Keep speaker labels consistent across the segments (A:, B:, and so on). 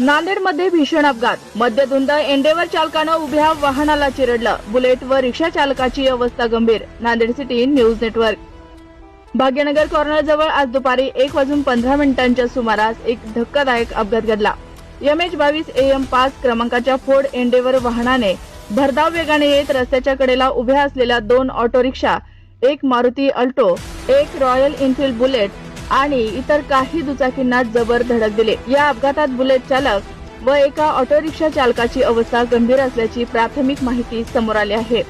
A: नांदेडमध्ये भीषण अपघात. मद्यधुंद एंडेवर चालकानं उभ्या वाहनाला चिरडलं. बुलेट व रिक्षा चालकाची अवस्था गंभीर. Nanded city news network. Bhagyanagar corner जवळ आज दुपारी एक वाजून पंधरा मिनिटांच्या सुमारास एक धक्कादायक अपघात घडला. एम एच बावीस ए एम पाच क्रमांकाच्या फोर्ड एंडेवर वाहनाने भरधाव वेगाने येत रस्त्याच्या कडेला उभ्या असलेल्या दोन ऑटो रिक्षा एक मारुती अल्टो एक रॉयल एनफील्ड बुलेट आणि इतर काही दुचाकींना जबर धडक दिले. या अपघातात बुलेट चालक व एका ऑटो रिक्षा चालकाची अवस्था गंभीर असल्याची प्राथमिक माहिती समोर आली आहे.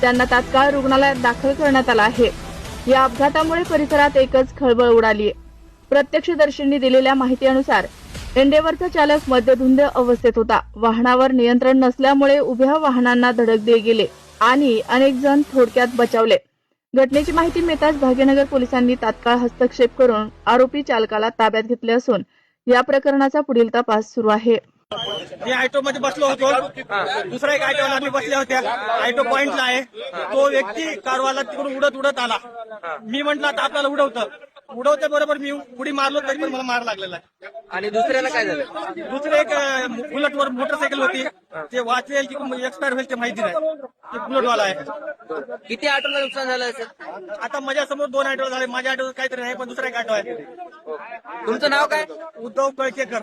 A: त्यांना तात्काळ रुग्णालयात दाखल करण्यात आला आहे. या अपघातामुळे परिसरात एकच खळबळ उडाली. प्रत्यक्षदर्शींनी दिलेल्या माहितीनुसार एंडेवरचा चालक मद्यधुंद अवस्थेत होता. वाहनावर नियंत्रण नसल्यामुळे उभ्या वाहनांना धडक दिले गेले आणि अनेक जण थोडक्यात बचावले. घटनेची माहिती मिळताच भाग्यनगर पोलिसांनी तात्काळ हस्तक्षेप करून आरोपी चालकाला ताब्यात घेतले असून या प्रकरणाचा पुढील तपास सुरू आहे.
B: मी ऑटो मध्ये बसलो होतो. दुसरा एक ऑटो आम्ही बसल्या होत्या. ऑटो पॉइंटला आहे. तो व्यक्ती कारवाला तिकडून उडत उडत आला. मी म्हंटल आता आपल्याला उडवतं. उडवते बरोबर मी. उडी मारलो तरी पण मला मार लागलेला आहे.
C: आणि दुसऱ्याला काय झालं?
B: दुसरे एक बुलेटवर मोटरसायकल होती. ते वाचेल की एक्सपायर होईल ते माहिती नाही. ते बुलेटवाला आहे.
C: किती ऑटोला नुकसान झालं असेल?
B: आता माझ्यासमोर दोन ऑटो झाले. माझ्या ऑटो काहीतरी नाही पण दुसरा एक ऑटो आहे
C: तुमचं नाव काय?
B: उद्धव कळकेकर